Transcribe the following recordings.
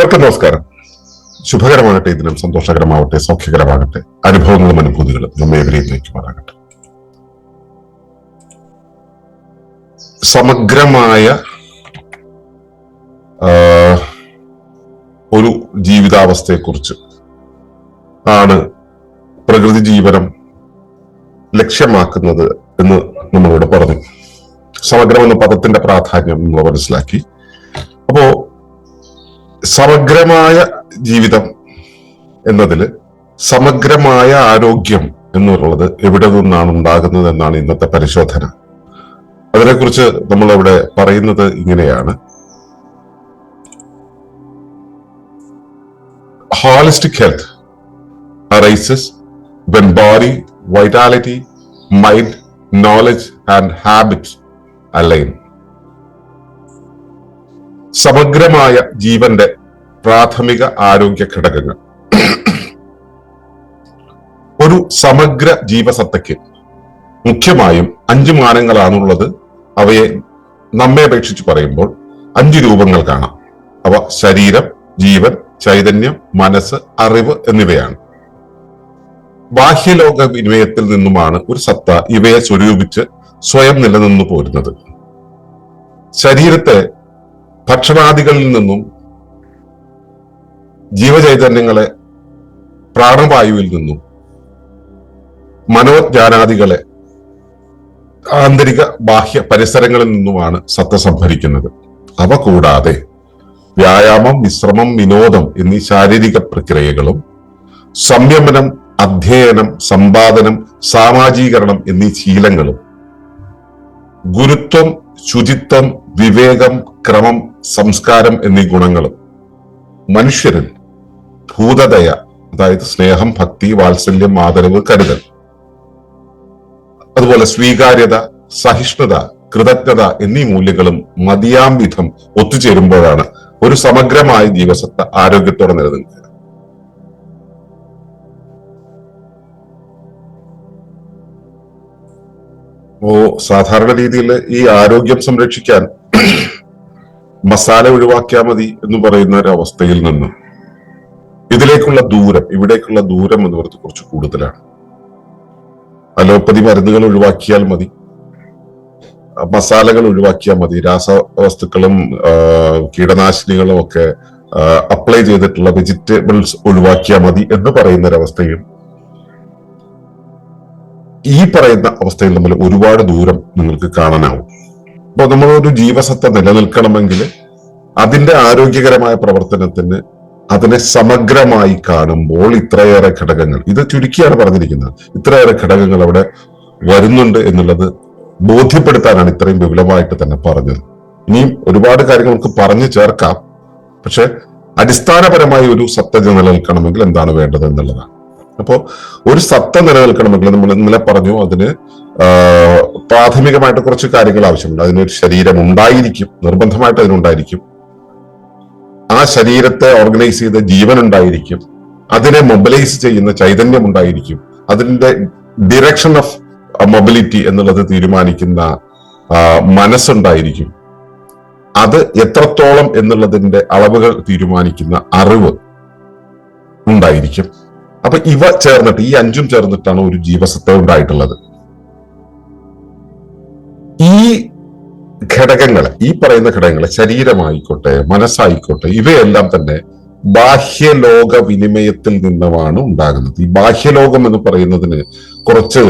ഏവർക്കും നമസ്കാരം. ശുഭകരമാകട്ടെ ഇതിനും സന്തോഷകരമാവട്ടെ സൗഖ്യകരമാകട്ടെ അനുഭവങ്ങളും അനുഭൂതികളും നമ്മെ എവരെയും നയിക്കുമാറാകട്ടെ സമഗ്രമായ ഒരു ജീവിതാവസ്ഥയെക്കുറിച്ച് ആണ് പ്രകൃതി ജീവനം ലക്ഷ്യമാക്കുന്നത് എന്ന് നമ്മളോട് പറഞ്ഞു. സമഗ്രം എന്ന പദത്തിന്റെ പ്രാധാന്യം നമ്മൾ മനസ്സിലാക്കി. സമഗ്രമായ ജീവിതം എന്നതിൽ സമഗ്രമായ ആരോഗ്യം എന്നുള്ളത് എവിടെ നിന്നാണ് ഉണ്ടാകുന്നത് എന്നാണ് ഇന്നത്തെ പരിശോധന അതിനെക്കുറിച്ച് നമ്മൾ ഇവിടെ പറയുന്നത് ഇങ്ങനെയാണ് holistic health arises when body vitality mind knowledge and habits align. സമഗ്രമായ ജീവന്റെ പ്രാഥമിക ആരോഗ്യ ഘടകങ്ങൾ. ഒരു സമഗ്ര ജീവസത്തയ്ക്ക് മുഖ്യമായും അഞ്ച് മാനങ്ങളാണുള്ളത്. അവയെ നമ്മെ അപേക്ഷിച്ച് പറയുമ്പോൾ അഞ്ച് രൂപങ്ങൾ കാണാം. അവ ശരീരം ജീവൻ ചൈതന്യം മനസ്സ് അറിവ് എന്നിവയാണ്. ബാഹ്യലോക വിനിമയത്തിൽ നിന്നുമാണ് ഒരു സത്ത ഇവയെ സ്വരൂപിച്ച് സ്വയം നിലനിന്നു പോരുന്നത്. ശരീരത്തെ ഭക്ഷണാദികളിൽ നിന്നും ജീവചൈതന്യങ്ങളെ പ്രാണവായുവിൽ നിന്നും മനോജ്ഞാനാദികളെ ആന്തരിക ബാഹ്യ പരിസരങ്ങളിൽ നിന്നുമാണ് സത്ത സംഭരിക്കുന്നത്. അവ കൂടാതെ വ്യായാമം വിശ്രമം വിനോദം എന്നീ ശാരീരിക പ്രക്രിയകളും സംയമനം അധ്യയനം സമ്പാദനം സാമാജീകരണം എന്നീ ശീലങ്ങളും ഗുരുത്വം ശുചിത്വം വിവേകം ക്രമം സംസ്കാരം എന്നീ ഗുണങ്ങളും മനുഷ്യരിൽ ഭൂതദയ അതായത് സ്നേഹം ഭക്തി വാത്സല്യം ആദരവ് കരുതൽ. അതുപോലെ സ്വീകാര്യത സഹിഷ്ണുത കൃതജ്ഞത എന്നീ മൂല്യങ്ങളും മതിയാം വിധം ഒത്തുചേരുമ്പോഴാണ് ഒരു സമഗ്രമായ ജീവസത്ത ആരോഗ്യത്തോടെ നിലനിൽക്കുക. ഓ സാധാരണ രീതിയിൽ ഈ ആരോഗ്യം സംരക്ഷിക്കാൻ മസാല ഒഴിവാക്കിയാൽ മതി എന്ന് പറയുന്ന ഒരു അവസ്ഥയിൽ നിന്ന് ഇതിലേക്കുള്ള ദൂരം ഇവിടേക്കുള്ള ദൂരം എന്ന് പറയുന്നത് കുറച്ച് കൂടുതലാണ്. അലോപ്പതി മരുന്നുകൾ ഒഴിവാക്കിയാൽ മതി. മസാലകൾ ഒഴിവാക്കിയാൽ മതി. രാസവസ്തുക്കളും കീടനാശിനികളും ഒക്കെ അപ്ലൈ ചെയ്തിട്ടുള്ള വെജിറ്റബിൾസ് ഒഴിവാക്കിയാൽ മതി എന്ന് പറയുന്ന ഒരവസ്ഥയും ഈ പറയുന്ന അവസ്ഥയിൽ നമ്മൾ ഒരുപാട് ദൂരം നിങ്ങൾക്ക് കാണാനാവും. അപ്പൊ നമ്മളൊരു ജീവസത്ത നിലനിൽക്കണമെങ്കിൽ അതിന്റെ ആരോഗ്യകരമായ പ്രവർത്തനത്തിന് അതിനെ സമഗ്രമായി കാണുമ്പോൾ ഇത്രയേറെ ഘടകങ്ങൾ. ഇത് ചുരുക്കിയാണ് പറഞ്ഞിരിക്കുന്നത്. ഇത്രയേറെ ഘടകങ്ങൾ അവിടെ വരുന്നുണ്ട് എന്നുള്ളത് ബോധ്യപ്പെടുത്താനാണ് ഇത്രയും വിപുലമായിട്ട് തന്നെ പറഞ്ഞത്. ഇനിയും ഒരുപാട് കാര്യങ്ങൾ നമുക്ക് പറഞ്ഞു ചേർക്കാം. പക്ഷെ അടിസ്ഥാനപരമായി ഒരു സത്യത നിലനിൽക്കണമെങ്കിൽ എന്താണ് വേണ്ടത് എന്നുള്ളതാണ്. അപ്പോ ഒരു സത്ത നിലനിൽക്കണമെങ്കിൽ നമ്മൾ ഇന്നലെ പറഞ്ഞു അതിന് പ്രാഥമികമായിട്ട് കുറച്ച് കാര്യങ്ങൾ ആവശ്യമുണ്ട്. അതിനൊരു ശരീരം ഉണ്ടായിരിക്കും നിർബന്ധമായിട്ട് അതിനുണ്ടായിരിക്കും. ആ ശരീരത്തെ ഓർഗനൈസ് ചെയ്ത ജീവൻ ഉണ്ടായിരിക്കും അതിനെ മൊബിലൈസ് ചെയ്യുന്ന ചൈതന്യം ഉണ്ടായിരിക്കും അതിന്റെ ഡിറക്ഷൻ ഓഫ് മൊബിലിറ്റി എന്നുള്ളത് തീരുമാനിക്കുന്ന മനസ്സുണ്ടായിരിക്കും. അത് എത്രത്തോളം എന്നുള്ളതിന്റെ അളവുകൾ തീരുമാനിക്കുന്ന അറിവ് ഉണ്ടായിരിക്കും. അപ്പൊ ഇവ ചേർന്നിട്ട് ഈ അഞ്ചും ചേർന്നിട്ടാണ് ഒരു ജീവസത്ത ഉണ്ടായിട്ടുള്ളത്. ഈ ഘടകങ്ങൾ ഈ പറയുന്ന ഘടകങ്ങളെ ശരീരമായിക്കോട്ടെ മനസ്സായിക്കോട്ടെ ഇവയെല്ലാം തന്നെ ബാഹ്യലോക വിനിമയത്തിൽ നിന്നുമാണ് ഉണ്ടാകുന്നത്. ഈ ബാഹ്യലോകം എന്ന് പറയുന്നതിന് കുറച്ച്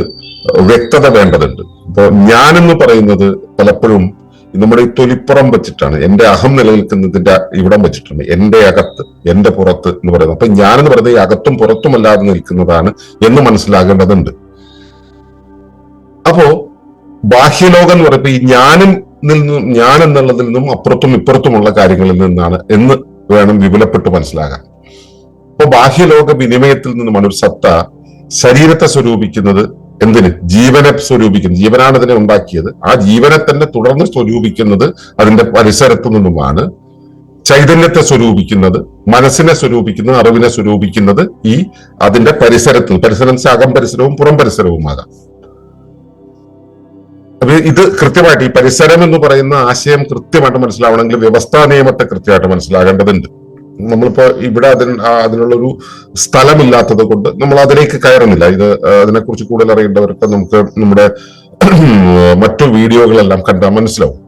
വ്യക്തത വേണ്ടതുണ്ട്. ഇപ്പൊ ഞാനെന്ന് പറയുന്നത് പലപ്പോഴും നമ്മുടെ ഈ തൊലിപ്പുറം വെച്ചിട്ടാണ് എന്റെ അഹം നിലനിൽക്കുന്നതിന്റെ ഇവിടം വെച്ചിട്ടാണ് എന്റെ അകത്ത് എന്റെ പുറത്ത് എന്ന് പറയുന്നത്. അപ്പൊ ഞാനെന്ന് പറയുന്നത് ഈ അകത്തും പുറത്തും അല്ലാതെ നിൽക്കുന്നതാണ് എന്ന് മനസ്സിലാകേണ്ടതുണ്ട്. അപ്പോ ബാഹ്യലോകം എന്ന് പറയുമ്പോൾ ഈ ഞാനും നിന്നും ഞാൻ എന്നുള്ളതിൽ നിന്നും അപ്പുറത്തും ഇപ്പുറത്തുമുള്ള കാര്യങ്ങളിൽ നിന്നാണ് എന്ന് വേണം വിപുലപ്പെട്ട് മനസ്സിലാകാൻ. അപ്പൊ ബാഹ്യലോക വിനിമയത്തിൽ നിന്നുമാണ് ഒരു സത്ത ശരീരത്തെ സ്വരൂപിക്കുന്നത് എന്തിന്? ജീവനെ സ്വരൂപിക്കുന്നത് ജീവനാണ് അതിനെ ഉണ്ടാക്കിയത്. ആ ജീവനെ തന്നെ തുടർന്ന് സ്വരൂപിക്കുന്നത് അതിന്റെ പരിസരത്തു നിന്നുമാണ് ചൈതന്യത്തെ സ്വരൂപിക്കുന്നത് മനസ്സിനെ സ്വരൂപിക്കുന്നത് അറിവിനെ സ്വരൂപിക്കുന്നത് ഈ അതിന്റെ പരിസരത്ത്. പരിസരം അകം പരിസരവും പുറം പരിസരവുമാകാം. അപ്പൊ ഇത് കൃത്യമായിട്ട് ഈ പരിസരം എന്ന് പറയുന്ന ആശയം കൃത്യമായിട്ട് മനസ്സിലാവണമെങ്കിൽ വ്യവസ്ഥാ നിയമത്തെ കൃത്യമായിട്ട് മനസ്സിലാകേണ്ടതുണ്ട്. നമ്മളിപ്പോ ഇവിടെ അതിന് അതിനുള്ളൊരു സ്ഥലമില്ലാത്തത് കൊണ്ട് നമ്മൾ അതിലേക്ക് കയറുന്നില്ല. ഇത് അതിനെക്കുറിച്ച് കൂടുതൽ അറിയേണ്ടവർക്ക് നമുക്ക് നമ്മുടെ മറ്റു വീഡിയോകളെല്ലാം കണ്ടാൽ മനസ്സിലാവും.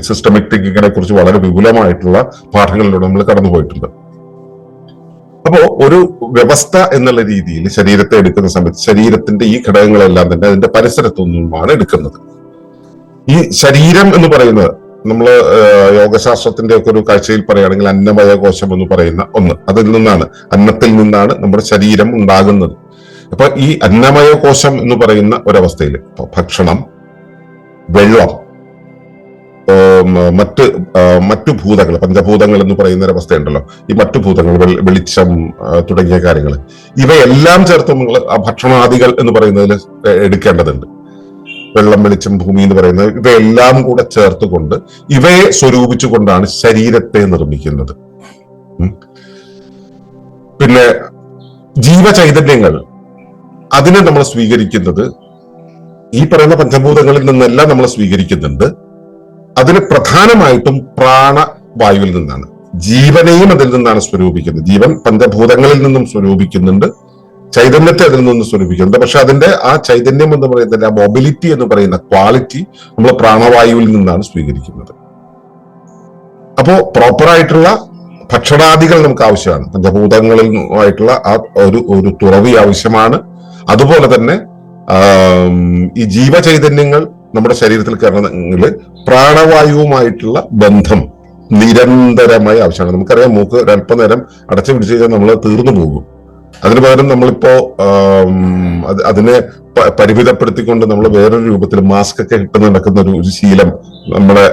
സിസ്റ്റമിക് തിങ്കിങ്ങിനെ കുറിച്ച് വളരെ വിപുലമായിട്ടുള്ള പാഠങ്ങളിലൂടെ നമ്മൾ കടന്നുപോയിട്ടുണ്ട് അപ്പോ ഒരു വ്യവസ്ഥ എന്നുള്ള രീതിയിൽ ശരീരത്തെ എടുക്കുന്ന സമയത്ത് ശരീരത്തിന്റെ ഈ ഘടകങ്ങളെല്ലാം തന്നെ അതിന്റെ പരിസരത്തു നിന്നുമാണ് എടുക്കുന്നത്. ഈ ശരീരം എന്ന് പറയുന്നത് നമ്മൾ യോഗശാസ്ത്രത്തിന്റെ ഒക്കെ ഒരു കാഴ്ചയിൽ പറയുകയാണെങ്കിൽ അന്നമയ കോശം എന്ന് പറയുന്ന ഒന്ന്. അതിൽ നിന്നാണ് അന്നത്തിൽ നിന്നാണ് നമ്മുടെ ശരീരം ഉണ്ടാകുന്നത്. അപ്പൊ ഈ അന്നമയ കോശം എന്ന് പറയുന്ന ഒരവസ്ഥയിൽ ഭക്ഷണം വെള്ളം മറ്റ് മറ്റു ഭൂതങ്ങൾ പഞ്ചഭൂതങ്ങൾ എന്ന് പറയുന്ന ഒരു അവസ്ഥയുണ്ടല്ലോ ഈ മറ്റു ഭൂതങ്ങൾ വെളിച്ചം തുടങ്ങിയ കാര്യങ്ങൾ ഇവയെല്ലാം ചേർത്ത് നിങ്ങൾ ആ ഭക്ഷണാദികൾ എന്ന് പറയുന്നതിൽ എടുക്കേണ്ടതുണ്ട്. വെള്ളം വെളിച്ചം ഭൂമി എന്ന് പറയുന്നത് ഇവയെല്ലാം കൂടെ ചേർത്തുകൊണ്ട് ഇവയെ സ്വരൂപിച്ചുകൊണ്ടാണ് ശരീരത്തെ നിർമ്മിക്കുന്നത്. പിന്നെ ജീവചൈതന്യങ്ങൾ. അതിനെ നമ്മൾ സ്വീകരിക്കുന്നത് ഈ പറയുന്ന പഞ്ചഭൂതങ്ങളിൽ നിന്നെല്ലാം നമ്മൾ സ്വീകരിക്കുന്നുണ്ട്. അതിന് പ്രധാനമായിട്ടും പ്രാണവായുവിൽ നിന്നാണ്. ജീവനെയും അതിൽ നിന്നാണ് സ്വരൂപിക്കുന്നത്. ജീവൻ പഞ്ചഭൂതങ്ങളിൽ നിന്നും സ്വരൂപിക്കുന്നുണ്ട്. ചൈതന്യത്തെ അതിൽ നിന്ന് സ്വരൂപിക്കുന്നുണ്ട് പക്ഷെ അതിന്റെ ആ ചൈതന്യം എന്ന് പറയുന്നതിന്റെ ആ മൊബിലിറ്റി എന്ന് പറയുന്ന ക്വാളിറ്റി നമ്മൾ പ്രാണവായുവിൽ നിന്നാണ് സ്വീകരിക്കുന്നത്. അപ്പോ പ്രോപ്പറായിട്ടുള്ള ഭക്ഷണാദികൾ നമുക്ക് ആവശ്യമാണ്. പഞ്ചഭൂതങ്ങളിൽ ആയിട്ടുള്ള ആ ഒരു ഒരു തുറവി ആവശ്യമാണ്. അതുപോലെ തന്നെ ഈ ജീവചൈതന്യങ്ങൾ നമ്മുടെ ശരീരത്തിൽ കയറണമെങ്കിൽ പ്രാണവായുവുമായിട്ടുള്ള ബന്ധം നിരന്തരമായി ആവശ്യമാണ്. നമുക്കറിയാം മൂക്ക് ഒരല്പനേരം അടച്ചു പിടിച്ചു കഴിഞ്ഞാൽ നമ്മൾ തീർന്നു പോകും. അതിന് പകരം നമ്മളിപ്പോ അതിനെ പരിമിതപ്പെടുത്തിക്കൊണ്ട് നമ്മൾ വേറൊരു രൂപത്തിൽ മാസ്ക് ഒക്കെ ഇട്ട് നടക്കുന്ന ഒരു ഒരു ശീലം നമ്മളെ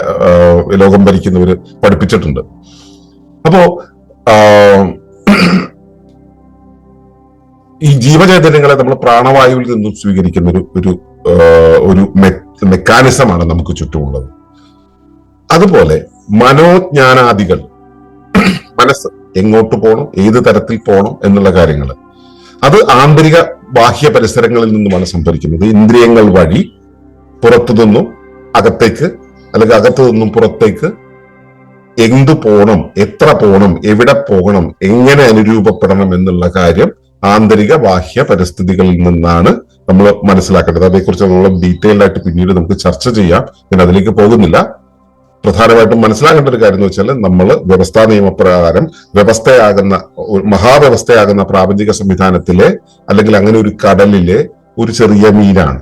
ലോകം ഭരിക്കുന്നവര് പഠിപ്പിച്ചിട്ടുണ്ട്. അപ്പോ ഈ ജീവചൈതന്യങ്ങളെ നമ്മൾ പ്രാണവായുവിൽ നിന്നും സ്വീകരിക്കുന്ന ഒരു ഒരു ഒരു മെക്കാനിസമാണ് നമുക്ക് ചുറ്റുമുള്ളത്. അതുപോലെ മനോജ്ഞാനാദികൾ മനസ്സ് എങ്ങോട്ട് പോകണം ഏത് തരത്തിൽ പോകണം എന്നുള്ള കാര്യങ്ങൾ അത് ആന്തരിക ബാഹ്യ പരിസരങ്ങളിൽ നിന്നുമാണ് സംഭരിക്കുന്നത്. ഇന്ദ്രിയങ്ങൾ വഴി പുറത്തു നിന്നും അകത്തേക്ക് അല്ലെങ്കിൽ അകത്തു നിന്നും പുറത്തേക്ക് എന്തു പോകണം എത്ര പോകണം എവിടെ പോകണം എങ്ങനെ അനുരൂപപ്പെടണം എന്നുള്ള കാര്യം ആന്തരിക ബാഹ്യ പരിസ്ഥിതികളിൽ നിന്നാണ് നമ്മൾ മനസ്സിലാക്കേണ്ടത്. അതേക്കുറിച്ച് നമ്മൾ ഡീറ്റെയിൽഡ് ആയിട്ട് പിന്നീട് നമുക്ക് ചർച്ച ചെയ്യാം. ഞാൻ അതിലേക്ക് പോകുന്നില്ല. പ്രധാനമായിട്ടും മനസ്സിലാക്കേണ്ട ഒരു കാര്യം എന്ന് വെച്ചാൽ നമ്മൾ വ്യവസ്ഥാ നിയമപ്രകാരം വ്യവസ്ഥയാകുന്ന മഹാവ്യവസ്ഥയാകുന്ന പ്രാപഞ്ചിക സംവിധാനത്തിലെ അല്ലെങ്കിൽ അങ്ങനെ ഒരു കടലിലെ ഒരു ചെറിയ മീനാണ്.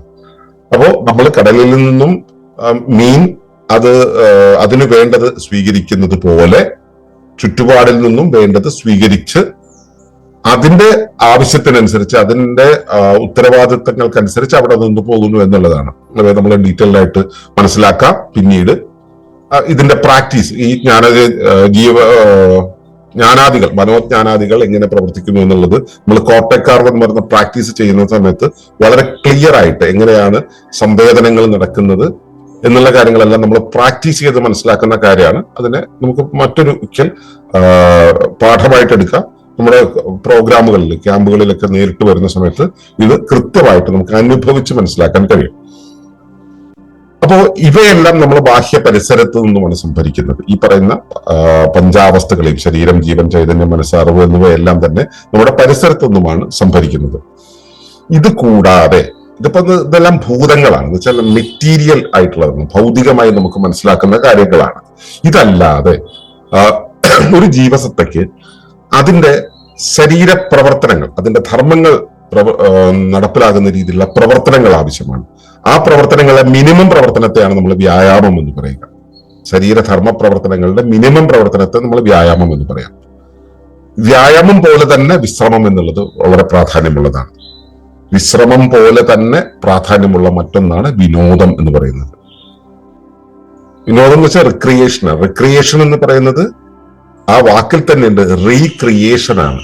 അപ്പോൾ നമ്മൾ കടലിൽ നിന്നും മീൻ അത് അതിന് വേണ്ടത് സ്വീകരിക്കുന്നത് പോലെ ചുറ്റുപാടിൽ നിന്നും വേണ്ടത് സ്വീകരിച്ച് അതിന്റെ ആവശ്യത്തിനനുസരിച്ച് അതിന്റെ ഉത്തരവാദിത്തങ്ങൾക്കനുസരിച്ച് അവിടെ നിന്ന് പോകുന്നു എന്നുള്ളതാണ്. അത് നമ്മൾ ഡീറ്റെയിൽ ആയിട്ട് മനസ്സിലാക്കാം. പിന്നീട് ഇതിന്റെ പ്രാക്ടീസ് ഈ ജ്ഞാന ജീവ ജ്ഞാനാദികൾ മനോജ്ഞാനാദികൾ എങ്ങനെ പ്രവർത്തിക്കുന്നു എന്നുള്ളത് നമ്മൾ കോട്ടക്കാർ എന്ന് പറയുന്ന പ്രാക്ടീസ് ചെയ്യുന്ന സമയത്ത് വളരെ ക്ലിയർ ആയിട്ട് എങ്ങനെയാണ് സംവേദനങ്ങൾ നടക്കുന്നത് എന്നുള്ള കാര്യങ്ങളെല്ലാം നമ്മൾ പ്രാക്ടീസ് ചെയ്ത് മനസ്സിലാക്കുന്ന കാര്യമാണ്. അതിനെ നമുക്ക് മറ്റൊരു ഒരിക്കൽ പാഠമായിട്ട് എടുക്കാം. നമ്മുടെ പ്രോഗ്രാമുകളിൽ ക്യാമ്പുകളിലൊക്കെ നേരിട്ട് വരുന്ന സമയത്ത് ഇത് കൃത്യമായിട്ട് നമുക്ക് അനുഭവിച്ച് മനസ്സിലാക്കാൻ കഴിയും. അപ്പോ ഇവയെല്ലാം നമ്മൾ ബാഹ്യ പരിസരത്ത് നിന്നുമാണ് സംഭരിക്കുന്നത്. ഈ പറയുന്ന പഞ്ചാവസ്ഥകളെയും ശരീരം ജീവൻ ചൈതന്യം മനസ്സ് അറിവ് എന്നിവയെല്ലാം തന്നെ നമ്മുടെ പരിസരത്ത് നിന്നുമാണ് സംഭരിക്കുന്നത്. ഇത് കൂടാതെ ഇതിപ്പോ ഇതെല്ലാം ഭൂതങ്ങളാണ്. വെച്ചാൽ മെറ്റീരിയൽ ആയിട്ടുള്ളതാണ്. ഭൗതികമായി നമുക്ക് മനസ്സിലാക്കുന്ന കാര്യങ്ങളാണ്. ഇതല്ലാതെ ഒരു ജീവസത്തയ്ക്ക് അതിന്റെ ശരീര പ്രവർത്തനങ്ങൾ അതിന്റെ ധർമ്മങ്ങൾ നടപ്പിലാകുന്ന രീതിയിലുള്ള പ്രവർത്തനങ്ങൾ ആവശ്യമാണ്. ആ പ്രവർത്തനങ്ങളെ മിനിമം പ്രവർത്തനത്തെയാണ് നമ്മൾ വ്യായാമം എന്ന് പറയുക. ശരീരധർമ്മ പ്രവർത്തനങ്ങളുടെ മിനിമം പ്രവർത്തനത്തെ നമ്മൾ വ്യായാമം എന്ന് പറയാം. വ്യായാമം പോലെ തന്നെ വിശ്രമം എന്നുള്ളത് വളരെ പ്രാധാന്യമുള്ളതാണ്. വിശ്രമം പോലെ തന്നെ പ്രാധാന്യമുള്ള മറ്റൊന്നാണ് വിനോദം എന്ന് പറയുന്നത്. വിനോദം എന്ന് വെച്ചാൽ റിക്രിയേഷനാണ് റിക്രിയേഷൻ എന്ന് പറയുന്നത് ആ വാക്കിൽ തന്നെ ഉണ്ട് റീക്രിയേഷൻ ആണ്.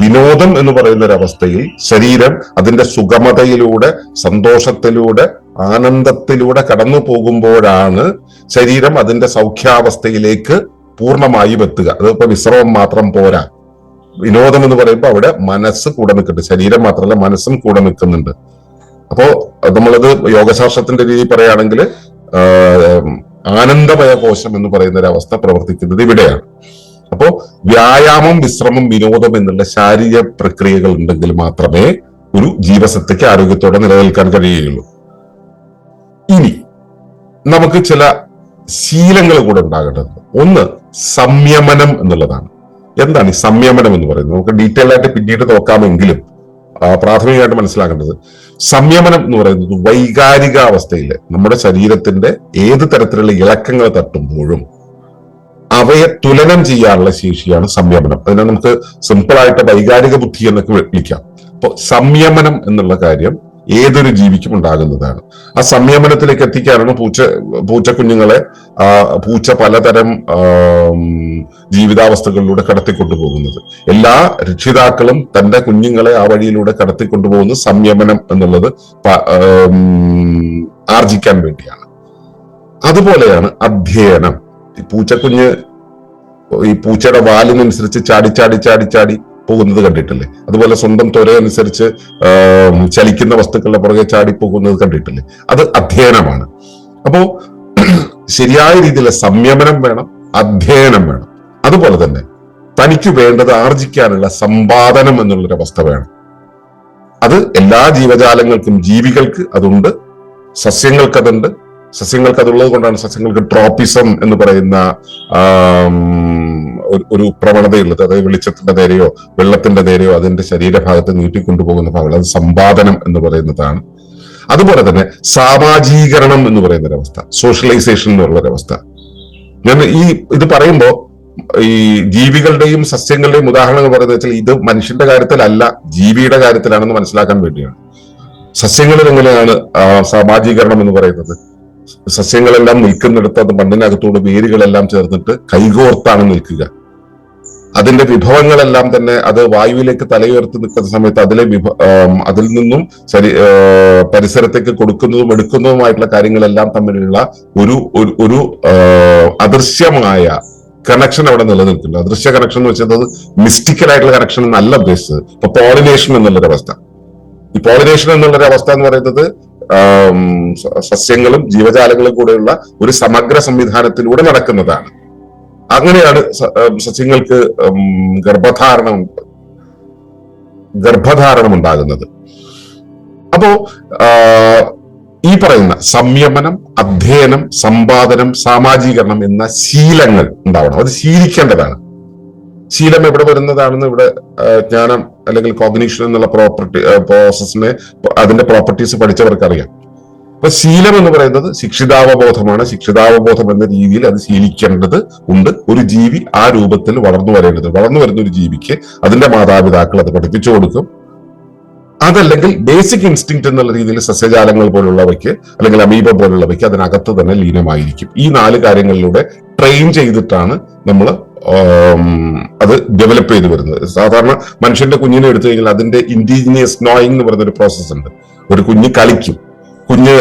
വിനോദം എന്ന് പറയുന്ന ഒരു അവസ്ഥയിൽ ശരീരം അതിന്റെ സുഗമതയിലൂടെ സന്തോഷത്തിലൂടെ ആനന്ദത്തിലൂടെ കടന്നു പോകുമ്പോഴാണ് ശരീരം അതിന്റെ സൗഖ്യാവസ്ഥയിലേക്ക് പൂർണമായി എത്തുക അതിപ്പോ വിശ്രമം മാത്രം പോരാ. വിനോദം എന്ന് പറയുമ്പോൾ അവിടെ മനസ്സ് കൂടെ നിൽക്കുന്നുണ്ട്. ശരീരം മാത്രമല്ല മനസ്സും കൂടെ നിൽക്കുന്നുണ്ട്. അപ്പോ നമ്മളത് യോഗശാസ്ത്രത്തിന്റെ രീതി പറയുകയാണെങ്കിൽ ആനന്ദമയ കോശം എന്ന് പറയുന്ന ഒരു അവസ്ഥ പ്രവർത്തിക്കുന്നത് ഇവിടെയാണ്. അപ്പോ വ്യായാമം വിശ്രമം വിനോദം എന്നുള്ള ശാരീരിക പ്രക്രിയകൾ ഉണ്ടെങ്കിൽ മാത്രമേ ഒരു ജീവസത്തയ്ക്ക് ആരോഗ്യത്തോടെ നിലനിൽക്കാൻ കഴിയുകയുള്ളൂ. ഇനി നമുക്ക് ചില ശീലങ്ങൾ കൂടെ ഉണ്ടാകേണ്ടത് ഒന്ന് സംയമനം എന്നുള്ളതാണ്. എന്താണ് ഈ സംയമനം എന്ന് പറയുന്നത്? നമുക്ക് ഡീറ്റെയിൽ ആയിട്ട് പിന്നീട് നോക്കാമെങ്കിലും പ്രാഥമികമായിട്ട് മനസ്സിലാക്കേണ്ടത് സംയമനം എന്ന് പറയുന്നത് വൈകാരികാവസ്ഥയിൽ നമ്മുടെ ശരീരത്തിന്റെ ഏത് തരത്തിലുള്ള ഇളക്കങ്ങൾ തട്ടുമ്പോഴും അവയെ തുലനം ചെയ്യാനുള്ള ശേഷിയാണ് സംയമനം. അതിനെ നമുക്ക് സിമ്പിളായിട്ട് വൈകാരിക ബുദ്ധി എന്നൊക്കെ വിളിക്കാം. അപ്പോൾ സംയമനം എന്നുള്ള കാര്യം ഏതൊരു ജീവിക്കും ഉണ്ടാകുന്നതാണ്. ആ സംയമനത്തിലേക്ക് എത്തിക്കാനാണ് പൂച്ച പൂച്ച കുഞ്ഞുങ്ങളെ പൂച്ച പലതരം ജീവിതാവസ്ഥകളിലൂടെ കടത്തിക്കൊണ്ടുപോകുന്നത്. എല്ലാ രക്ഷിതാക്കളും തന്റെ കുഞ്ഞുങ്ങളെ ആ വഴിയിലൂടെ കടത്തിക്കൊണ്ടുപോകുന്ന സംയമനം എന്നുള്ളത് ആർജിക്കാൻ വേണ്ടിയാണ്. അതുപോലെയാണ് അധ്യയനം. പൂച്ചക്കുഞ്ഞ് ഈ പൂച്ചയുടെ വാലിനനുസരിച്ച് ചാടി ചാടി ചാടി ചാടി പോകുന്നത് കണ്ടിട്ടില്ലേ? അതുപോലെ സ്വന്തം ത്വരയനുസരിച്ച് ചലിക്കുന്ന വസ്തുക്കളുടെ പുറകെ ചാടി പോകുന്നത് കണ്ടിട്ടില്ലേ? അത് അധ്യയനമാണ്. അപ്പോ ശരിയായ രീതിയിലുള്ള സംയമനം വേണം അധ്യയനം വേണം. അതുപോലെ തന്നെ തനിക്ക് വേണ്ടത് ആർജിക്കാനുള്ള സമ്പാദനം എന്നുള്ളൊരു അവസ്ഥ വേണം. അത് എല്ലാ ജീവജാലങ്ങൾക്കും ജീവികൾക്ക് അതുണ്ട് സസ്യങ്ങൾക്കതുണ്ട്. സസ്യങ്ങൾക്ക് അതുള്ളത് കൊണ്ടാണ് സസ്യങ്ങൾക്ക് ട്രോപ്പിസം എന്ന് പറയുന്ന ഒരു- പ്രവണതയുള്ളത് അതായത് വെളിച്ചത്തിന്റെ നേരെയോ വെള്ളത്തിന്റെ നേരെയോ അതിന്റെ ശരീരഭാഗത്ത് നീട്ടിക്കൊണ്ടുപോകുന്ന ഭാഗങ്ങൾ അത് സമ്പാദനം എന്ന് പറയുന്നതാണ്. അതുപോലെ തന്നെ സാമാജീകരണം എന്ന് പറയുന്ന ഒരവസ്ഥ സോഷ്യലൈസേഷൻ എന്നുള്ള ഒരവസ്ഥ ഞാൻ ഈ ഇത് പറയുമ്പോൾ ഈ ജീവികളുടെയും സസ്യങ്ങളുടെയും ഉദാഹരണങ്ങൾ പറയുന്നത് വെച്ചാൽ ഇത് മനുഷ്യന്റെ കാര്യത്തിലല്ല ജീവിയുടെ കാര്യത്തിലാണെന്ന് മനസ്സിലാക്കാൻ വേണ്ടിയാണ്. സസ്യങ്ങളിൽ എങ്ങനെയാണ് സാമാജീകരണം എന്ന് പറയുന്നത്? സസ്യങ്ങളെല്ലാം നിൽക്കുന്നിടത്ത് അത് മണ്ണിനകത്തോട് വേരുകളെല്ലാം ചേർന്നിട്ട് കൈകോർത്താണ് നിൽക്കുക? അതിന്റെ വിഭവങ്ങളെല്ലാം തന്നെ അത് വായുവിലേക്ക് തലയുയർത്തി നിൽക്കുന്ന സമയത്ത് അതിലെ വിഭ അതിൽ നിന്നും ശരി പരിസരത്തേക്ക് കൊടുക്കുന്നതും എടുക്കുന്നതുമായിട്ടുള്ള കാര്യങ്ങളെല്ലാം തമ്മിലുള്ള ഒരു ഒരു- അദൃശ്യമായ കണക്ഷൻ അവിടെ നിലനിൽക്കുന്നു. അദൃശ്യ കണക്ഷൻ എന്ന് വെച്ചത് മിസ്റ്റിക്കൽ ആയിട്ടുള്ള കണക്ഷൻ എന്നല്ല ഉദ്ദേശിച്ചത്. ഇപ്പൊ പോളിനേഷൻ എന്നുള്ളൊരു അവസ്ഥ. ഈ പോളിനേഷൻ എന്നുള്ളൊരു അവസ്ഥ എന്ന് പറയുന്നത് സസ്യങ്ങളും ജീവജാലങ്ങളും കൂടെയുള്ള ഒരു സമഗ്ര സംവിധാനത്തിലൂടെ നടക്കുന്നതാണ്. അങ്ങനെയാണ് സസ്യങ്ങൾക്ക് ഗർഭധാരണം ഗർഭധാരണം ഉണ്ടാകുന്നത് അപ്പോ ഈ പറയുന്ന സംയമനം അധ്യയനം സമ്പാദനം സാമാജീകരണം എന്ന ശീലങ്ങൾ ഉണ്ടാവണം. അത് ശീലിക്കേണ്ടതാണ്. ശീലം എവിടെ വരുന്നതാണെന്ന് ഇവിടെ ജ്ഞാനം അല്ലെങ്കിൽ കോഗ്നീഷൻ എന്നുള്ള പ്രോപ്പർട്ടി പ്രോസസ്സിനെ അതിന്റെ പ്രോപ്പർട്ടീസ് പഠിച്ചവർക്ക് അറിയാം അപ്പൊ ശീലം എന്ന് പറയുന്നത് ശിക്ഷിതാവബോധമാണ്. ശിക്ഷിതാവബോധം എന്ന രീതിയിൽ അത് ശീലിക്കേണ്ടത് ഉണ്ട്. ഒരു ജീവി ആ രൂപത്തിൽ വളർന്നു വരേണ്ടത് വളർന്നു വരുന്ന ഒരു ജീവിക്ക് അതിന്റെ മാതാപിതാക്കൾ അത് പഠിപ്പിച്ചു കൊടുക്കും. അതല്ലെങ്കിൽ ബേസിക് ഇൻസ്റ്റിങ്ക്ട് എന്നുള്ള രീതിയിൽ സസ്യജാലങ്ങൾ പോലുള്ളവയ്ക്ക് അല്ലെങ്കിൽ അമീബ പോലുള്ളവയ്ക്ക് അതിനകത്ത് തന്നെ ലീനമായിരിക്കും. ഈ നാല് കാര്യങ്ങളിലൂടെ ട്രെയിൻ ചെയ്തിട്ടാണ് നമ്മൾ അത് ഡെവലപ്പ് ചെയ്ത് വരുന്നത്. സാധാരണ മനുഷ്യന്റെ കുഞ്ഞിനെ എടുത്തു കഴിഞ്ഞാൽ അതിന്റെ ഇൻഡിജിനിയസ് നോയിങ് എന്ന് പറയുന്ന ഒരു പ്രോസസ് ഉണ്ട്. ഒരു കുഞ്ഞ് കളിക്കും. കുഞ്ഞ്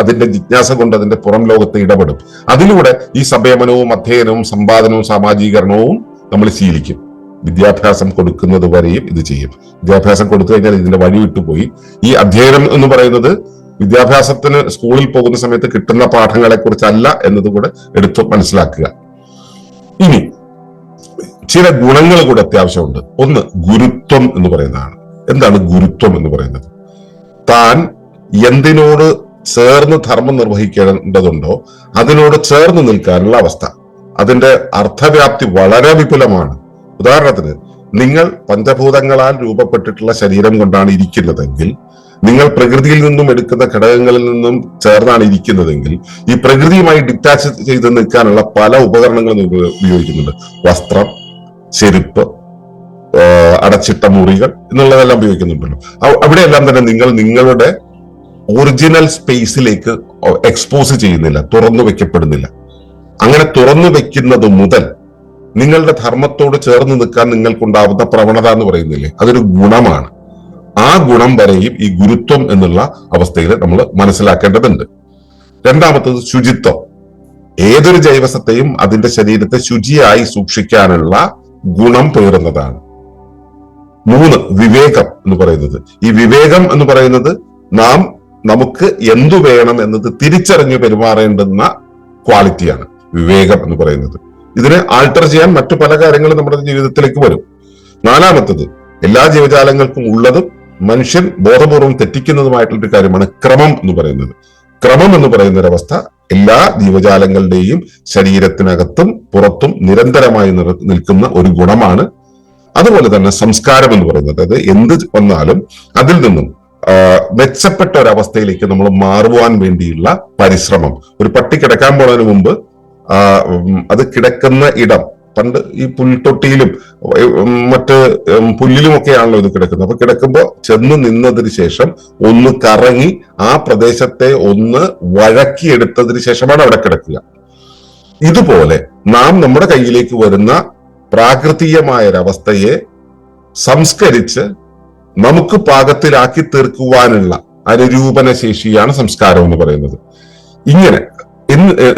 അതിന്റെ ജിജ്ഞാസ കൊണ്ട് അതിന്റെ പുറം ലോകത്ത് ഇടപെടും. അതിലൂടെ ഈ സംയമനവും അധ്യയനവും സമ്പാദനവും സാമാജീകരണവും നമ്മൾ ശീലിക്കും. വിദ്യാഭ്യാസം കൊടുക്കുന്നത് വരെയും ഇത് ചെയ്യും. വിദ്യാഭ്യാസം കൊടുത്തു കഴിഞ്ഞാൽ ഇതിന്റെ വഴി വിട്ടുപോയി ഈ അധ്യയനം എന്ന് പറയുന്നത് വിദ്യാഭ്യാസത്തിന് സ്കൂളിൽ പോകുന്ന സമയത്ത് കിട്ടുന്ന പാഠങ്ങളെ കുറിച്ചല്ല എന്നതുകൂടെ എടുത്തു മനസ്സിലാക്കുക. ഇനി ചില ഗുണങ്ങൾ കൂടെ അത്യാവശ്യമുണ്ട്. ഒന്ന് ഗുരുത്വം എന്ന് പറയുന്നതാണ്. എന്താണ് ഗുരുത്വം എന്ന് പറയുന്നത്? താൻ എന്തിനോട് ചേർന്ന് ധർമ്മം നിർവഹിക്കേണ്ടതുണ്ടോ അതിനോട് ചേർന്ന് നിൽക്കാനുള്ള അവസ്ഥ. അതിന്റെ അർത്ഥവ്യാപ്തി വളരെ വിപുലമാണ്. ഉദാഹരണത്തിന് നിങ്ങൾ പഞ്ചഭൂതങ്ങളാൽ രൂപപ്പെട്ടിട്ടുള്ള ശരീരം കൊണ്ടാണ് ഇരിക്കുന്നതെങ്കിൽ നിങ്ങൾ പ്രകൃതിയിൽ നിന്നും എടുക്കുന്ന ഘടകങ്ങളിൽ നിന്നും ചേർന്നാണ് ഇരിക്കുന്നതെങ്കിൽ ഈ പ്രകൃതിയുമായി ഡിറ്റാച്ച് ചെയ്ത് നിൽക്കാനുള്ള പല ഉപകരണങ്ങളും ഉപയോഗിക്കുന്നുണ്ട്. വസ്ത്രം ചെരുപ്പ് അടച്ചിട്ട മുറികൾ എന്നുള്ളതെല്ലാം ഉപയോഗിക്കുന്നുണ്ടല്ലോ. അവ- അവിടെയെല്ലാം തന്നെ നിങ്ങൾ നിങ്ങളുടെ ഒറിജിനൽ സ്പേസിലേക്ക് എക്സ്പോസ് ചെയ്യുന്നില്ല തുറന്നു വെക്കപ്പെടുന്നില്ല. അങ്ങനെ തുറന്നു വെക്കുന്നത് മുതൽ നിങ്ങളുടെ ധർമ്മത്തോട് ചേർന്ന് നിൽക്കാൻ നിങ്ങൾക്കുണ്ടാവുന്ന പ്രവണത എന്ന് പറയുന്നില്ലേ? അതൊരു ഗുണമാണ്. ആ ഗുണം വരെയും ഈ ഗുരുത്വം എന്നുള്ള അവസ്ഥയിൽ നമ്മൾ മനസ്സിലാക്കേണ്ടതുണ്ട്. രണ്ടാമത്തത് ശുചിത്വം. ഏതൊരു ജൈവസത്തെയും അതിന്റെ ശരീരത്തെ ശുചിയായി സൂക്ഷിക്കാനുള്ള ഗുണം പേറുന്നതാണ്. മൂന്ന് വിവേകം എന്ന് പറയുന്നത്. ഈ വിവേകം എന്ന് പറയുന്നത് നാം നമുക്ക് എന്തു വേണം എന്നത് തിരിച്ചറിഞ്ഞു പെരുമാറേണ്ടുന്ന ക്വാളിറ്റിയാണ് വിവേകം എന്ന് പറയുന്നത്. ഇതിനെ ആൾട്ടർ ചെയ്യാൻ മറ്റു പല കാര്യങ്ങളും നമ്മുടെ ജീവിതത്തിലേക്ക് വരും. നാലാമത്തത് എല്ലാ ജീവജാലങ്ങൾക്കും ഉള്ളതും മനുഷ്യൻ ബോധപൂർവം തെറ്റിക്കുന്നതുമായിട്ടുള്ള ഒരു കാര്യമാണ് ക്രമം എന്ന് പറയുന്നത്. ക്രമം എന്ന് പറയുന്ന ഒരവസ്ഥ എല്ലാ ജീവജാലങ്ങളുടെയും ശരീരത്തിനകത്തും പുറത്തും നിരന്തരമായി നിൽക്കുന്ന ഒരു ഗുണമാണ്. അതുപോലെ തന്നെ സംസ്കാരം എന്ന് പറയുന്നത്. അതായത് എന്ത് വന്നാലും അതിൽ നിന്നും മെച്ചപ്പെട്ട ഒരവസ്ഥയിലേക്ക് നമ്മൾ മാറുവാൻ വേണ്ടിയുള്ള പരിശ്രമം. ഒരു പട്ടി കിടക്കാൻ പോണതിന് മുമ്പ് അത് കിടക്കുന്ന ഇടം പണ്ട് ഈ പുൽത്തൊട്ടിയിലും മറ്റ് പുല്ലിലുമൊക്കെയാണല്ലോ ഇത് കിടക്കുന്നത്. അപ്പൊ കിടക്കുമ്പോൾ ചെന്ന് നിന്നതിന് ശേഷം ഒന്ന് കറങ്ങി ആ പ്രദേശത്തെ ഒന്ന് വഴക്കിയെടുത്തതിന് ശേഷമാണ് അവിടെ കിടക്കുക. ഇതുപോലെ നാം നമ്മുടെ കയ്യിലേക്ക് വരുന്ന പ്രാകൃതീയമായ ഒരവസ്ഥയെ സംസ്കരിച്ച് നമുക്ക് പാകത്തിലാക്കി തീർക്കുവാനുള്ള അനുരൂപന ശേഷിയാണ് സംസ്കാരം എന്ന് പറയുന്നത്. ഇങ്ങനെ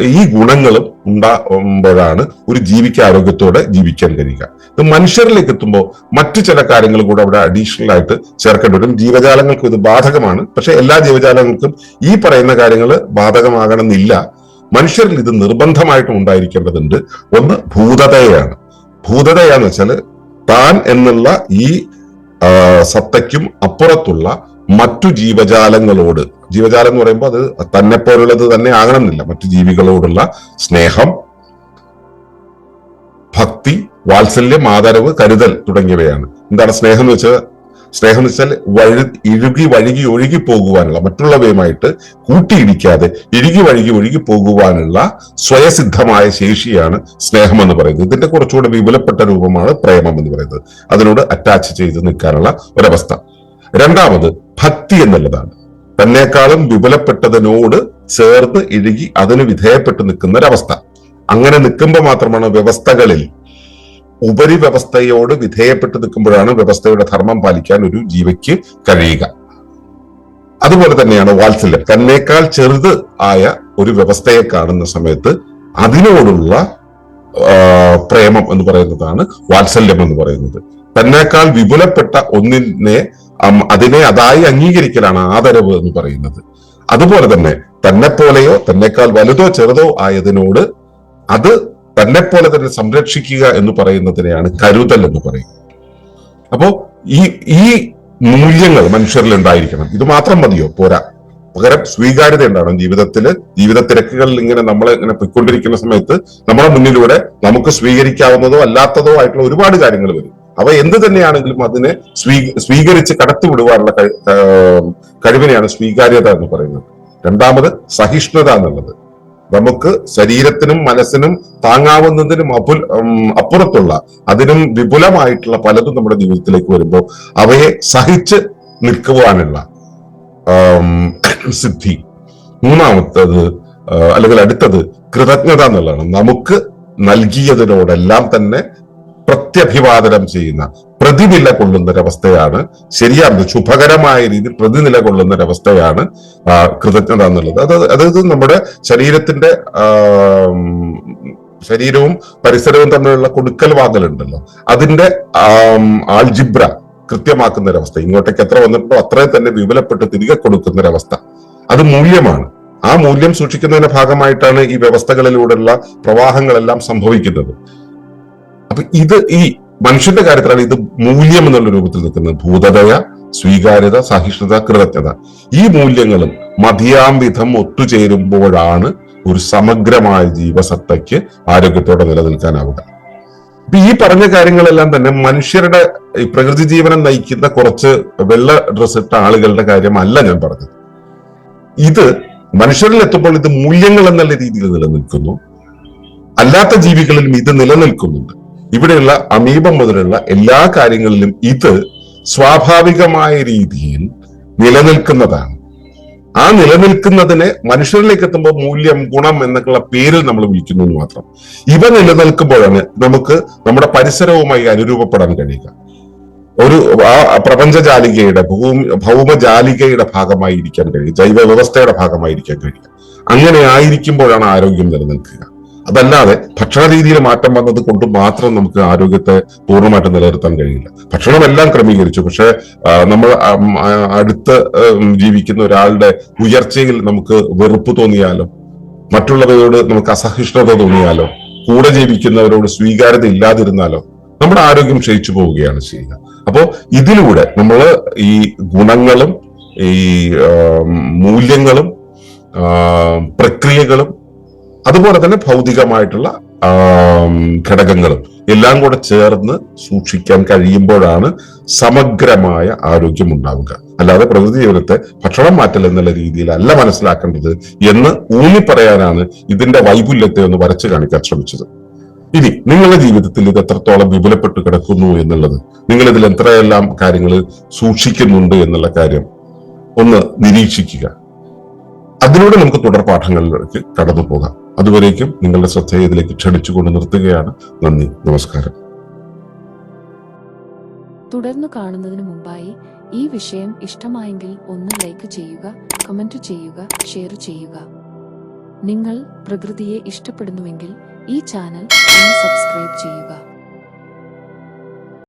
ഈ ഗുണങ്ങളും ഉണ്ടാകുമ്പോഴാണ് ഒരു ജീവിക്ക് ആരോഗ്യത്തോടെ ജീവിക്കാൻ കഴിയുക. ഇത് മനുഷ്യരിലേക്ക് എത്തുമ്പോൾ മറ്റു ചില കാര്യങ്ങൾ കൂടെ അവിടെ അഡീഷണൽ ആയിട്ട് ചേർക്കേണ്ടി വരും. ജീവജാലങ്ങൾക്കും ഇത് ബാധകമാണ്. പക്ഷെ എല്ലാ ജീവജാലങ്ങൾക്കും ഈ പറയുന്ന കാര്യങ്ങൾ ബാധകമാകണമെന്നില്ല. മനുഷ്യരിൽ ഇത് നിർബന്ധമായിട്ടും ഉണ്ടായിരിക്കേണ്ടതുണ്ട്. ഒന്ന് ഭൂതതയാണ്. ഭൂതതയാന്ന് വെച്ചാൽ താൻ എന്നുള്ള ഈ സത്തയ്ക്കും അപ്പുറത്തുള്ള മറ്റു ജീവജാലങ്ങളോട് ജീവജാലം എന്ന് പറയുമ്പോൾ അത് തന്നെ പോലുള്ളത് തന്നെ ആകണമെന്നില്ല. മറ്റു ജീവികളോടുള്ള സ്നേഹം ഭക്തി വാത്സല്യം ആദരവ് കരുതൽ തുടങ്ങിയവയാണ്. എന്താണ് സ്നേഹം എന്ന് വെച്ചാൽ സ്നേഹം എന്ന് വെച്ചാൽ വഴു ഇഴുകി വഴുകി ഒഴുകി പോകുവാനുള്ള മറ്റുള്ളവയുമായിട്ട് കൂട്ടിയിടിക്കാതെ ഇഴുകി വഴുകി ഒഴുകി പോകുവാനുള്ള സ്വയസിദ്ധമായ ശേഷിയാണ് സ്നേഹം എന്ന് പറയുന്നത്. ഇതിന്റെ കുറച്ചുകൂടെ വിപുലപ്പെട്ട രൂപമാണ് പ്രേമം എന്ന് പറയുന്നത്. അതിനോട് അറ്റാച്ച് ചെയ്ത് നിൽക്കാനുള്ള ഒരവസ്ഥ. രണ്ടാമത് ഭക്തി എന്നുള്ളതാണ്. തന്നെക്കാളും വിപുലപ്പെട്ടതിനോട് ചേർന്ന് ഇഴുകി അതിന് വിധേയപ്പെട്ട് നിൽക്കുന്ന ഒരവസ്ഥ അങ്ങനെ നിൽക്കുമ്പോൾ മാത്രമാണ് വ്യവസ്ഥകളിൽ ഉപരിവ്യവസ്ഥയോട് വിധേയപ്പെട്ട് നിൽക്കുമ്പോഴാണ് വ്യവസ്ഥയുടെ ധർമ്മം പാലിക്കാൻ ഒരു ജീവയ്ക്ക് കഴിയുക. അതുപോലെ തന്നെയാണ് വാത്സല്യം. തന്നേക്കാൾ ചെറുത് ആയ ഒരു വ്യവസ്ഥയെ കാണുന്ന സമയത്ത് അതിനോടുള്ള പ്രേമം എന്ന് പറയുന്നതാണ് വാത്സല്യം എന്ന് പറയുന്നത്. തന്നേക്കാൾ വിപുലപ്പെട്ട ഒന്നിനെ അതിനെ അതായി അംഗീകരിക്കലാണ് ആദരവ് എന്ന് പറയുന്നത്. അതുപോലെ തന്നെ തന്നെപ്പോലെയോ തന്നെക്കാൾ വലുതോ ചെറുതോ ആയതിനോട് അത് തന്നെ പോലെ തന്നെ സംരക്ഷിക്കുക എന്ന് പറയുന്നതിനെയാണ് കരുതൽ എന്ന് പറയുന്നത്. അപ്പോ ഈ ഈ മൂല്യങ്ങൾ മനുഷ്യരിൽ ഉണ്ടായിരിക്കണം. ഇത് മാത്രം മതിയോ? പോരാ. പകരം സ്വീകാര്യത ഉണ്ടാവണം. ജീവിതത്തിൽ ജീവിത തിരക്കുകളിൽ ഇങ്ങനെ നമ്മളെ ഇങ്ങനെ പൊയ്ക്കൊണ്ടിരിക്കുന്ന സമയത്ത് നമ്മുടെ മുന്നിലൂടെ നമുക്ക് സ്വീകരിക്കാവുന്നതോ അല്ലാത്തതോ ആയിട്ടുള്ള ഒരുപാട് കാര്യങ്ങൾ വരും. അവ എന്ത് തന്നെയാണെങ്കിലും അതിനെ സ്വീ സ്വീകരിച്ച് കടത്തിവിടുവാനുള്ള കഴിവിനെയാണ് സ്വീകാര്യത എന്ന് പറയുന്നത്. രണ്ടാമത് സഹിഷ്ണുത എന്നുള്ളത്. നമുക്ക് ശരീരത്തിനും മനസ്സിനും താങ്ങാവുന്നതിനും അപു അപ്പുറത്തുള്ള അതിനും വിപുലമായിട്ടുള്ള പലതും നമ്മുടെ ജീവിതത്തിലേക്ക് വരുമ്പോൾ അവയെ സഹിച്ച് നിൽക്കുവാനുള്ള സിദ്ധി. മൂന്നാമത്തത് അല്ലെങ്കിൽ അടുത്തത് കൃതജ്ഞത എന്നുള്ളതാണ്. നമുക്ക് നൽകിയതിനോടെല്ലാം തന്നെ പ്രത്യഭിവാദനം ചെയ്യുന്ന പ്രതിനില കൊള്ളുന്ന ഒരവസ്ഥയാണ് ശരിയാണ് ശുഭകരമായ രീതിയിൽ പ്രതിനില കൊള്ളുന്ന ഒരവസ്ഥയാണ് കൃതജ്ഞത എന്നുള്ളത്. അത് അതായത് നമ്മുടെ ശരീരത്തിന്റെ ശരീരവും പരിസരവും തമ്മിലുള്ള കൊടുക്കൽ വാങ്ങലുണ്ടല്ലോ. അതിന്റെ ആൾജിബ്ര കൃത്യമാക്കുന്ന ഒരവസ്ഥ ഇങ്ങോട്ടേക്ക് എത്ര വന്നിട്ടുണ്ടോ അത്രയും തന്നെ വിപുലപ്പെട്ട് തിരികെ കൊടുക്കുന്ന ഒരവസ്ഥ അത് മൂല്യമാണ്. ആ മൂല്യം സൂക്ഷിക്കുന്നതിന്റെ ഭാഗമായിട്ടാണ് ഈ വ്യവസ്ഥകളിലൂടെയുള്ള പ്രവാഹങ്ങളെല്ലാം സംഭവിക്കുന്നത്. അപ്പൊ ഇത് ഈ മനുഷ്യന്റെ കാര്യത്തിലാണ് ഇത് മൂല്യം എന്നുള്ള രൂപത്തിൽ നിൽക്കുന്നത്. ഭൂതതയ സ്വീകാര്യത സഹിഷ്ണുത കൃതജ്ഞത. ഈ മൂല്യങ്ങളും മതിയാം വിധം ഒത്തുചേരുമ്പോഴാണ് ഒരു സമഗ്രമായ ജീവസത്തയ്ക്ക് ആരോഗ്യത്തോടെ നിലനിൽക്കാനാവുക. ഇപ്പൊ ഈ പറഞ്ഞ കാര്യങ്ങളെല്ലാം തന്നെ മനുഷ്യരുടെ പ്രകൃതി ജീവനം നയിക്കുന്ന കുറച്ച് വെള്ള ഡ്രസ് ഇട്ട ആളുകളുടെ കാര്യമല്ല ഞാൻ പറഞ്ഞത്. ഇത് മനുഷ്യരിൽ എത്തുമ്പോൾ ഇത് മൂല്യങ്ങൾ എന്നുള്ള രീതിയിൽ നിലനിൽക്കുന്നു. അല്ലാത്ത ജീവികളിലും ഇത് നിലനിൽക്കുന്നുണ്ട്. ഇവിടെയുള്ള അമീബം മുതലുള്ള എല്ലാ കാര്യങ്ങളിലും ഇത് സ്വാഭാവികമായ രീതിയിൽ നിലനിൽക്കുന്നതാണ്. ആ നിലനിൽക്കുന്നതിനെ മനുഷ്യരിലേക്ക് എത്തുമ്പോൾ മൂല്യം ഗുണം എന്നൊക്കെയുള്ള പേരിൽ നമ്മൾ വിളിക്കുന്നു എന്ന് മാത്രം. ഇവ നിലനിൽക്കുമ്പോഴാണ് നമുക്ക് നമ്മുടെ പരിസരവുമായി അനുരൂപപ്പെടാൻ കഴിയുക. ഒരു ആ പ്രപഞ്ചജാലികയുടെ ഭൂമി ഭൗമജാലികയുടെ ഭാഗമായി ഇരിക്കാൻ കഴിയും ജൈവ വ്യവസ്ഥയുടെ ഭാഗമായി ഇരിക്കാൻ കഴിയുക. അങ്ങനെ ആയിരിക്കുമ്പോഴാണ് ആരോഗ്യം നിലനിൽക്കുക. അതല്ലാതെ ഭക്ഷണ രീതിയിൽ മാറ്റം വന്നത് കൊണ്ട് മാത്രം നമുക്ക് ആരോഗ്യത്തെ പൂർണമായിട്ട് നിലനിർത്താൻ കഴിയില്ല. ഭക്ഷണം എല്ലാം ക്രമീകരിച്ചു. പക്ഷെ നമ്മൾ അടുത്ത് ജീവിക്കുന്ന ഒരാളുടെ ഉയർച്ചയിൽ നമുക്ക് വെറുപ്പ് തോന്നിയാലോ മറ്റുള്ളവരോട് നമുക്ക് അസഹിഷ്ണുത തോന്നിയാലോ കൂടെ ജീവിക്കുന്നവരോട് സ്വീകാര്യത ഇല്ലാതിരുന്നാലോ നമ്മുടെ ആരോഗ്യം ക്ഷയിച്ചു പോവുകയാണ് ചെയ്യുക. അപ്പോൾ ഇതിലൂടെ നമ്മൾ ഈ ഗുണങ്ങളും ഈ മൂല്യങ്ങളും പ്രക്രിയകളും അതുപോലെ തന്നെ ഭൗതികമായിട്ടുള്ള ഘടകങ്ങളും എല്ലാം കൂടെ ചേർന്ന് സൂക്ഷിക്കാൻ കഴിയുമ്പോഴാണ് സമഗ്രമായ ആരോഗ്യം ഉണ്ടാവുക. അല്ലാതെ പ്രകൃതി ജീവിതത്തെ ഭക്ഷണം മാറ്റൽ എന്നുള്ള രീതിയിലല്ല മനസ്സിലാക്കേണ്ടത് എന്ന് ഊന്നി പറയാനാണ് ഇതിന്റെ വൈപുല്യത്തെ ഒന്ന് വരച്ചു കാണിക്കാൻ ശ്രമിച്ചത്. ഇനി നിങ്ങളുടെ ജീവിതത്തിൽ ഇത് എത്രത്തോളം വിപുലപ്പെട്ട് കിടക്കുന്നു എന്നുള്ളത് നിങ്ങൾ ഇതിൽ എത്രയെല്ലാം കാര്യങ്ങൾ സൂക്ഷിക്കുന്നുണ്ട് എന്നുള്ള കാര്യം ഒന്ന് നിരീക്ഷിക്കുക. അതിലൂടെ നമുക്ക് തുടർ പാഠങ്ങളിലേക്ക് കടന്നു പോകാം. അതുവരേക്കും നിങ്ങളുടെ ശ്രദ്ധയെ ഇതിലേക്ക് ക്ഷണിച്ചുകൊണ്ട് നിർത്തുകയാണ്. നന്ദി നമസ്കാരം. തുടർന്ന് കാണുന്നതിന് മുമ്പായി ഈ വിഷയം ഇഷ്ടമായെങ്കിൽ ഒന്ന് ലൈക്ക് ചെയ്യുക കമന്റ് ചെയ്യുക ഷെയർ ചെയ്യുക. നിങ്ങൾ പ്രകൃതിയെ ഇഷ്ടപ്പെടുന്നുവെങ്കിൽ ഈ ചാനൽ ഒന്ന് സബ്സ്ക്രൈബ്